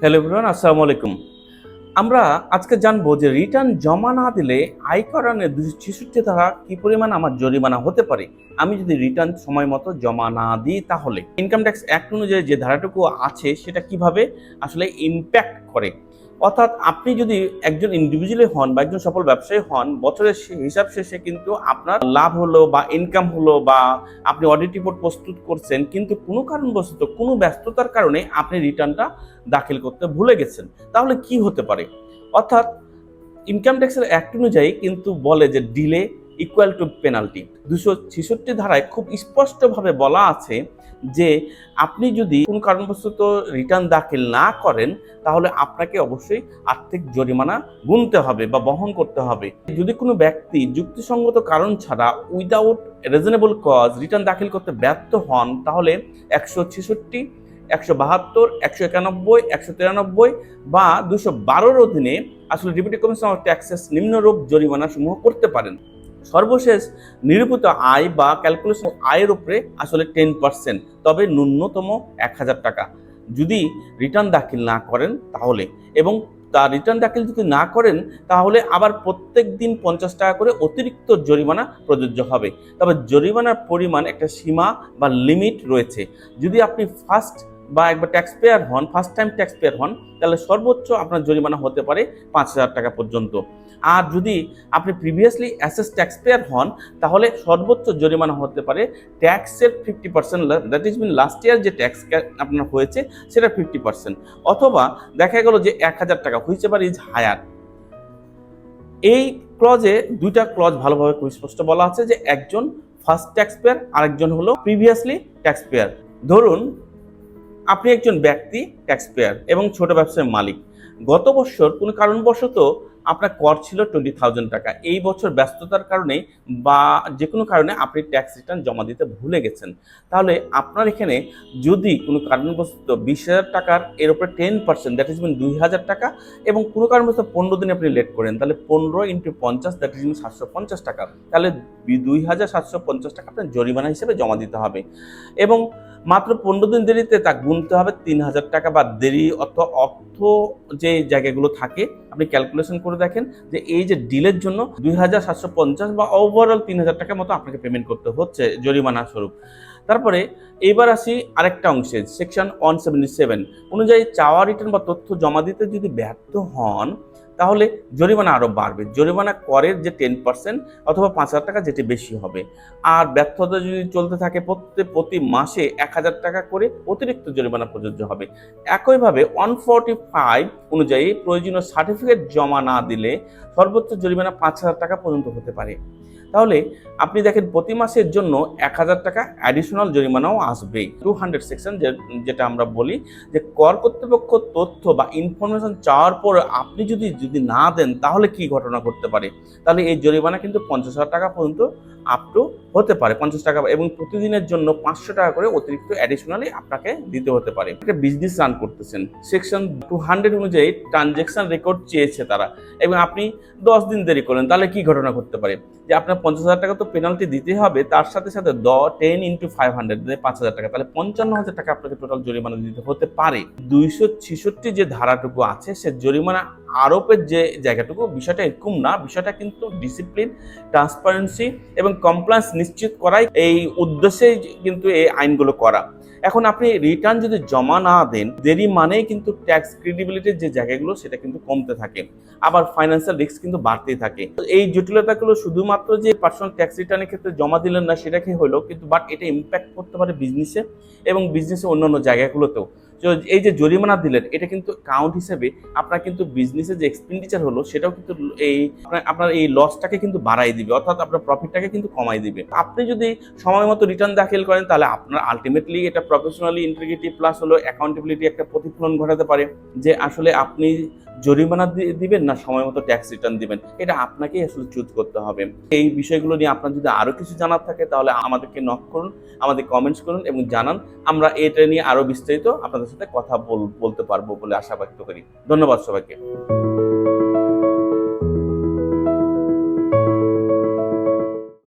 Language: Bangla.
হ্যালো এভরিওয়ান, আসসালামু আলাইকুম। আমরা আজকে জানব যে রিটার্ন জমা না দিলে আয়কর আইনের দুশো ছেষট্টি ধারা কি পরিমাণ আমার জরিমানা হতে পারে? আমি যদি রিটার্ন সময় মতো জমা না দিই তাহলে। ইনকাম ট্যাক্স অ্যাক্ট অনুযায়ী যে ধারাটুকু আছে সেটা কীভাবে আসলে ইম্প্যাক্ট করে? অর্থাৎ আপনি যদি একজন ইন্ডিভিজুয়ালি হন বা একজন সফল ব্যবসায়ী হন, বছরের হিসাব শেষে কিন্তু আপনার লাভ হলো বা ইনকাম হলো বা আপনি অডিট রিপোর্ট প্রস্তুত করছেন, কিন্তু কোনো কারণবশত কোনো ব্যস্ততার কারণে আপনি রিটার্নটা দাখিল করতে ভুলে গেছেন, তাহলে কি হতে পারে? অর্থাৎ ইনকাম ট্যাক্সের অ্যাক্ট অনুযায়ী কিন্তু বলে যে ডিলে ইকুয়াল টু পেনাল্টি দুশো ছেষট্টি ধারায় খুব স্পষ্টভাবে বলা আছে যে, আপনি যদি কোনো কারণবশত রিটার্ন দাখিল না করেন, তাহলে আপনাকে অবশ্যই আর্থিক জরিমানা গুনতে হবে বা বহন করতে হবে। যদি কোনো ব্যক্তি যুক্তিসঙ্গত কারণ ছাড়া উইদাউট রিজনেবল কজ রিটার্ন দাখিল করতে ব্যর্থ হন, তাহলে একশো ছেষট্টি, একশো বাহাত্তর, একশো একানব্বই, একশো তিরানব্বই বা দুশো বারোর অধীনে আসলে ডেপুটি কমিশন অফ ট্যাক্সেস নিম্নরূপ জরিমানা সমূহ করতে পারেন। সর্বশেষ নিরূপিত আয় বা ক্যালকুলেশন আয়ের উপরে আসলে টেন পার্সেন্ট তবে ন্যূনতম এক হাজার টাকা। যদি রিটার্ন দাখিল না করেন তাহলে, এবং তার রিটার্ন দাখিল যদি না করেন, তাহলে আবার প্রত্যেক দিন পঞ্চাশ টাকা করে অতিরিক্ত জরিমানা প্রযোজ্য হবে। তবে জরিমানার পরিমাণ একটা সীমা বা লিমিট রয়েছে। যদি আপনি ফার্স্ট বা একবার ট্যাক্স পেয়ার হন ফার্স্ট টাইম ট্যাক্স পেয়ার হন, তাহলে সর্বোচ্চ আপনার জরিমানা হতে পারে পাঁচ হাজার টাকা পর্যন্ত। আর যদি আপনি প্রিভিয়াসলি অ্যাসেস ট্যাক্স পেয়ার হন, তাহলে সর্বোচ্চ জরিমানা হতে পারে ট্যাক্সের fifty percent that is mean last year যে ট্যাক্স আপনার হয়েছে সেটা ফিফটি পার্সেন্ট অথবা দেখা গেল যে এক হাজার টাকা হুইচ এভার ইজ হায়ার এই ক্লজে দুইটা ক্লজ ভালোভাবে স্পষ্ট বলা আছে যে একজন ফার্স্ট ট্যাক্স পেয়ার আরেকজন হলো প্রিভিয়াসলি ট্যাক্স পেয়ার ধরুন আপনি একজন ব্যক্তি ট্যাক্স পেয়ার এবং ছোট ব্যবসার মালিক। গত বছর কোনো কারণবশত আপনার কর ছিল টোয়েন্টি থাউজেন্ড টাকা। এই বছর ব্যস্ততার কারণে বা যে কোনো কারণে আপনি ট্যাক্স রিটার্ন জমা দিতে ভুলে গেছেন। তাহলে আপনার এখানে যদি কোনো কারণবশত বিশ হাজার টাকার এর উপরে ten percent that is mean দুই হাজার টাকা এবং কোনো কারণবশত পনেরো দিনে আপনি লেট করেন, তাহলে পনেরো ইন্টু পঞ্চাশ দ্যাট ইজ মিন সাতশো পঞ্চাশ টাকা। তাহলে দুই হাজার সাতশো পঞ্চাশ টাকা আপনার জরিমানা হিসেবে জমা দিতে হবে। এবং মাত্র পনেরো দিন দেরিতে তা গুনতে হবে তিন হাজার টাকা বা দেরি অর্থ অর্থ যে জায়গাগুলো থাকে, আপনি ক্যালকুলেশন করে দেখেন যে এই যে ডিলের জন্য দুই হাজার সাতশো পঞ্চাশ বা ওভারঅল তিন হাজার টাকার মতো আপনাকে পেমেন্ট করতে হচ্ছে জরিমানা স্বরূপ। তারপরে এবার আসি আরেকটা অংশে সেকশন ওয়ান সেভেন্টি সেভেন অনুযায়ী চাওয়া রিটার্ন বা তথ্য জমা দিতে যদি ব্যর্থ হন তাহলে জরিমানা আরও বাড়বে। জরিমানা করের যে টেন পার্সেন্ট অথবা পাঁচ হাজার টাকা যেটি বেশি হবে। আর ব্যর্থতা যদি চলতে থাকে প্রত্যেক প্রতি মাসে এক হাজার টাকা করে অতিরিক্ত জরিমানা প্রযোজ্য হবে। একইভাবে ওয়ান ফর্টি ফাইভ অনুযায়ী প্রয়োজনীয় সার্টিফিকেট জমা না দিলে সর্বোচ্চ জরিমানা পাঁচ হাজার টাকা পর্যন্ত হতে পারে। তাহলে আপনি দেখেন প্রতি মাসের জন্য এক হাজার টাকা অ্যাডিশনাল জরিমানাও আসবে। টু হান্ড্রেড সেকশন যেটা আমরা বলি যে, কর কর্তৃপক্ষ তথ্য বা ইনফরমেশন চাওয়ার পর আপনি যদি যদি না দেন, তাহলে কি ঘটনা ঘটতে পারে? তাহলে এই জরিমানা কিন্তু পঞ্চাশ হাজার টাকা পর্যন্ত আপ টু হতে পারে। পঞ্চাশ টাকা এবং প্রতিদিনের জন্য পাঁচশো টাকা করে অতিরিক্ত অ্যাডিশনালি আপনাকে দিতে হতে পারে। একটা বিজনেস রান করতেছেন। সেকশন টু হান্ড্রেড অনুযায়ী ট্রানজেকশন রেকর্ড চেয়েছে তারা। এবং আপনি দশ দিন দেরি করলেন, তাহলে কি ঘটনা ঘটতে পারে? যে আপনার পঞ্চাশ হাজার টাকা তো পেনাল্টি দিতে হবে, তার সাথে সাথে the ten into five hundred পাঁচ হাজার টাকা। তাহলে পঞ্চান্ন হাজার টাকা আপনাকে টোটাল জরিমানা দিতে হতে পারে। দুইশো ছেষট্টি যে ধারাটুকু আছে, সে জরিমানা আরোপের যে জায়গাটুকু, বিষয়টা এরকম না। বিষয়টা কিন্তু ডিসিপ্লিন ট্রান্সপারেন্সি এবং কমপ্লায়েন্স নিশ্চিত করাই এই উদ্দেশ্যেই কিন্তু এই আইনগুলো করা। এখন আপনি রিটার্ন যদি জমা না দেন, দেরি মানেই কিন্তু ট্যাক্স ক্রেডিবিলিটির যে জায়গাগুলো, সেটা কিন্তু কমতে থাকে। আবার ফাইন্যান্সিয়াল রিস্ক কিন্তু বাড়তেই থাকে। এই জটিলতাগুলো শুধুমাত্র যে পার্সোনাল ট্যাক্স রিটার্নের ক্ষেত্রে জমা দিলেন না, সেটাকে হলো কিন্তু বাট এটা ইম্প্যাক্ট করতে পারে বিজনেসে এবং বিজনেসে অন্যান্য জায়গাগুলোতেও। তো এই যে জরিমানা দিলেন, এটা কিন্তু কাউন্ট হিসেবে আপনার কিন্তু বিজনেসে যে এক্সপেন্ডিচার হলো, সেটাও কিন্তু এই আপনার- এই লসটাকে কিন্তু বাড়াই দিবে, অর্থাৎ আপনার প্রফিটটাকে কিন্তু কমাই দিবে। আপনি যদি সময় মতো রিটার্ন দাখিল করেন, তাহলে আপনার আলটিমেটলি এটা প্রফেশনালি ইন্টিগ্রিটি প্লাস হলো অ্যাকাউন্টেবিলিটি একটা প্রতিফলন ঘটাতে পারে, যে আসলে আপনি জরিমানা দিবেন না সময় মতো ট্যাক্স রিটার্ন দিবেন? এটা আপনাকেই আসলে চুজ করতে হবে। এই বিষয়গুলো নিয়ে আপনার যদি আরও কিছু জানার থাকে, তাহলে আমাদেরকে নক করুন, আমাদের কমেন্টস করুন এবং জানান। আমরা এটা নিয়ে আরও বিস্তারিত আপনাদের সাথে কথা বল- বলতে পারব বলে আশা ব্যক্ত করি। ধন্যবাদ সবাইকে।